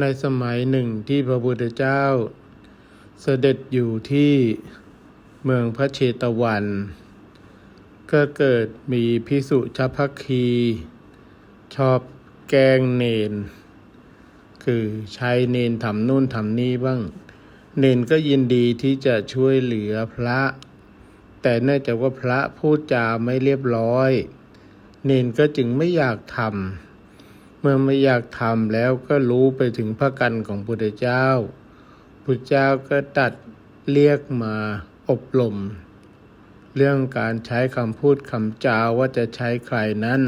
ในสมัยหนึ่งที่พระพุทธเจ้า เสด็จอยู่ที่เมืองพระเชตวัน ก็เกิดมีพิสุชพคี ชอบแกงเนน คือใช้เนนทำนู่นทำนี่บ้าง เนนก็ยินดีที่จะช่วยเหลือพระ แต่เนื่องจากว่าพระพูดจาไม่เรียบร้อย เนนก็จึงไม่อยากทำ เมื่อไม่อยากทำแล้วก็รู้ไปถึงพระกันของพุทธเจ้า พุทธเจ้าก็ตัดเรียกมาอบรมเรื่องการใช้คำพูดคำจาว่าจะใช้ใครนั้น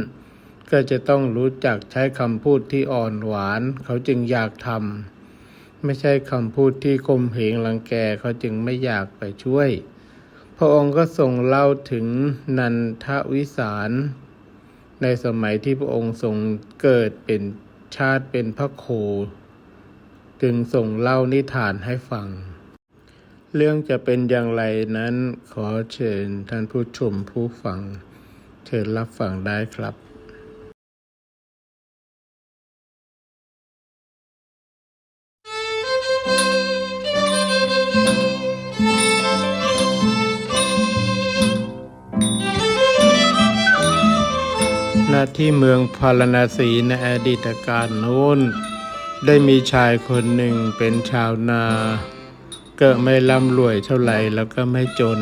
ก็จะต้องรู้จักใช้คำพูดที่อ่อนหวาน เขาจึงอยากทำไม่ใช่คำพูดที่คมเหงรังแกเขาจึงไม่อยากไปช่วย พระองค์ก็ทรงเล่าถึงนันทวิสาร ในสมัยที่พระองค์ทรงเกิดเป็นชาติเป็นพระโค จึงส่งเล่านิทานให้ฟัง เรื่องจะเป็นอย่างไรนั้นขอเชิญท่านผู้ชมผู้ฟัง เชิญรับฟังได้ครับ ที่เมืองพาราณสีในอดีตการโน้น ได้มีชายคนหนึ่งเป็นชาวนาก็ไม่ร่ำรวยเท่าไหร่แล้วก็ไม่จน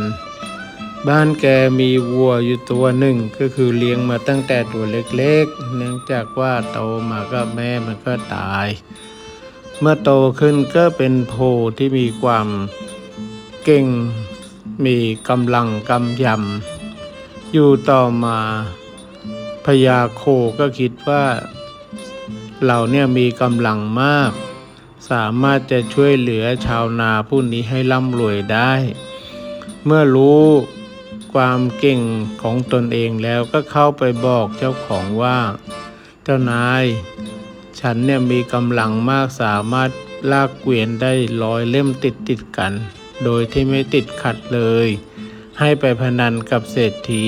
บ้านแกมีวัวอยู่ตัวหนึ่งก็คือเลี้ยงมาตั้งแต่ตัวเล็กๆ เนื่องจากว่าโตมาก็แม่มันก็ตาย เมื่อโตขึ้นก็เป็นโพที่มีความเก่งมีกำลังกำยำอยู่ต่อมา พญาโคก็คิดว่า เราเนี่ยมีกำลังมาก สามารถจะช่วยเหลือชาวนาผู้นี้ให้ร่ำรวยได้ เมื่อรู้ความเก่งของตนเองแล้วก็เข้าไปบอกเจ้าของว่า เจ้านาย ฉันเนี่ยมีกำลังมากสามารถลากเกวียนได้ร้อยเล่มติดติดกัน โดยที่ไม่ติดขัดเลย ให้ไปพนันกับเศรษฐี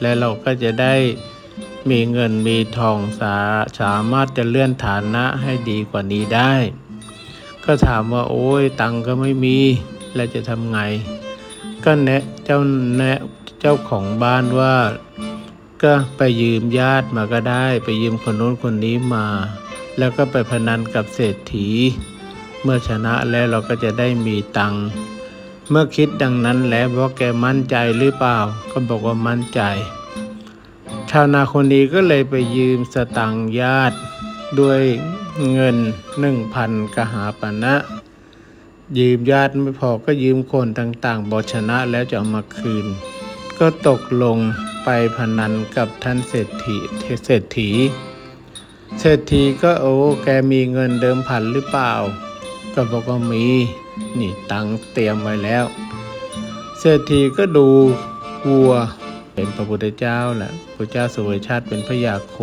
และเราก็จะได้ มีเงินมีทองสาสามารถจะเลื่อนฐานะให้ดีกว่านี้ได้ ก็ถามว่าโอ้ยตังค์ก็ไม่มี แล้วจะทำไง ก็แนะเจ้าแนะเจ้าของบ้านว่า ก็ไปยืมญาติมาก็ได้ ไปยืมคนโน้นคนนี้มา แล้วก็ไปพนันกับเศรษฐี เมื่อชนะแล้วเราก็จะได้มีตังค์เมื่อคิดดังนั้นแล้วว่าแกมั่นใจหรือเปล่า ก็บอกว่ามั่นใจ ชาวนาคนนี้ก็เลยไปยืมสตังญาติด้วยเงินหนึ่งพันกหาปณะนะ ยืมญาติไม่พอก็ยืมคนต่างๆบอชนะแล้วจะเอามาคืน ก็ตกลงไปพนันกับท่านเศรษฐีเศรษฐี เศรษฐีก็โอ้แกมีเงินเดิมพันหรือเปล่า ก็บอกว่ามี นี่ตังเตรียมไว้แล้ว เศรษฐีก็ดูวัว เป็นพระพุทธเจ้าแหละพระเจ้าสวยชาติเป็นพระยาโค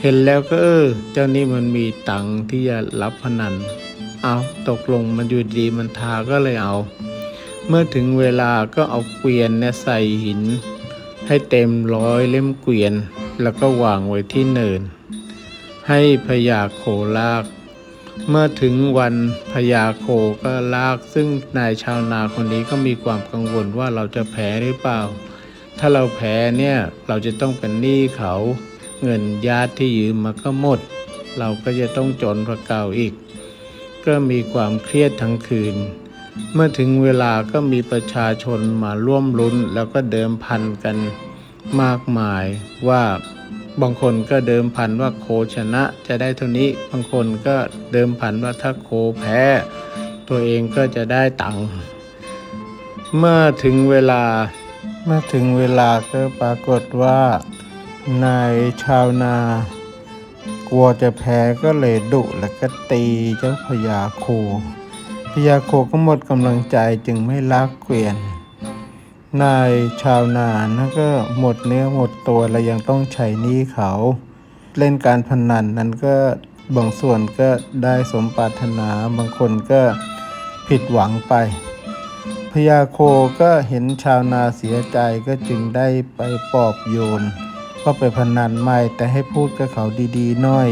เห็นแล้วก็เออ เจ้านี่มันมีตังที่จะรับพนัน เอาตกลงมันอยู่ดีมันทาก็เลยเอา เมื่อถึงเวลาก็เอาเกวียนเนี่ยใส่หิน ให้เต็มร้อยเล่มเกวียน แล้วก็วางไว้ที่เนิน ให้พญาโคลาก เมื่อถึงวันพญาโคก็ลาก ซึ่งนายชาวนาคนนี้ก็มีความกังวลว่าเราจะแพ้หรือเปล่า ถ้าเราแพ้เนี่ยเราจะต้องเป็นหนี้เขา เงินญาติที่ยืมมาก็หมด เราก็จะต้องจนกว่าเก่าอีก ก็มีความเครียดทั้งคืน เมื่อถึงเวลาก็มีประชาชนมาร่วมลุ้นแล้วก็เดิมพันกันมากมายว่าบางคนก็เดิมพันว่าโคชนะจะได้เท่านี้ บางคนก็เดิมพันว่าถ้าโคแพ้ ตัวเองก็จะได้ตังค์เมื่อถึงเวลา เมื่อถึงเวลาก็ปรากฏว่านายชาวนา กลัวจะแพ้ก็เลยดุแล้วก็ตีเจ้าพญาโคพญาโคก็หมดกำลังใจจึงไม่ลักเกวียน นายชาวนานะก็หมดเนื้อหมดตัวและยังต้องใช้หนี้เขา เล่นการพนันนั้นก็บางส่วนก็ได้สมปรารถนาบางคนก็ผิดหวังไป พญาโคก็เห็นชาวนาเสียใจก็จึงได้ไปปอบโยนว่าไปพนันไม่แต่ให้พูดกับเขาดีๆหน่อย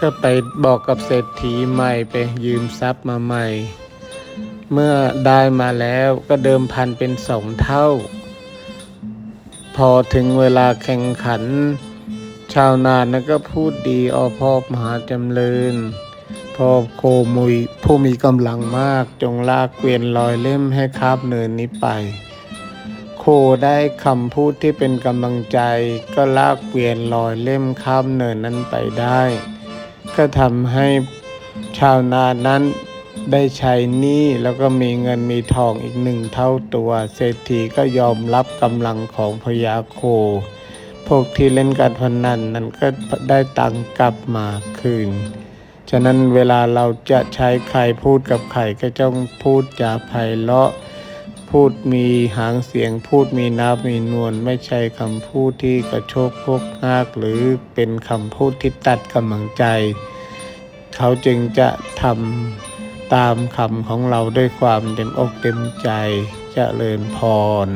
ก็ไปบอกกับเศรษฐีใหม่ไปยืมทรัพย์มาใหม่ เมื่อได้มาแล้วก็เดิมพันเป็นสองเท่า พอถึงเวลาแข่งขัน ชาวนานะก็พูดดีออพอบมหาจำเริญ พ่อโคมุยผู้มีกำลังมากจงลากเกวียนลอยเล่มให้คาบเนินนี้ไป โคได้คำพูดที่เป็นกำลังใจ ก็ลากเกวียนลอยเล่มข้ามเนินนั้นไปได้ ก็ทำให้ชาวนานั้นได้ใช้หนี้แล้วก็มีเงินมีทองอีกหนึ่งเท่าตัว เศรษฐีก็ยอมรับกำลังของพญาโค พวกที่เล่นการพนันนั้นก็ได้ตังกลับมาคืน ฉะนั้นเวลาเราจะใช้ใครพูดกับใครก็ต้องพูดจาไพเราะ พูดมีหางเสียงพูดมีนับมีนวลไม่ใช่คำพูดที่กระโชกพกหากหรือเป็นคำพูดที่ตัดกำลังใจ เขาจึงจะทำตามคำของเราด้วยความเต็มอกเต็มใจเจริญพร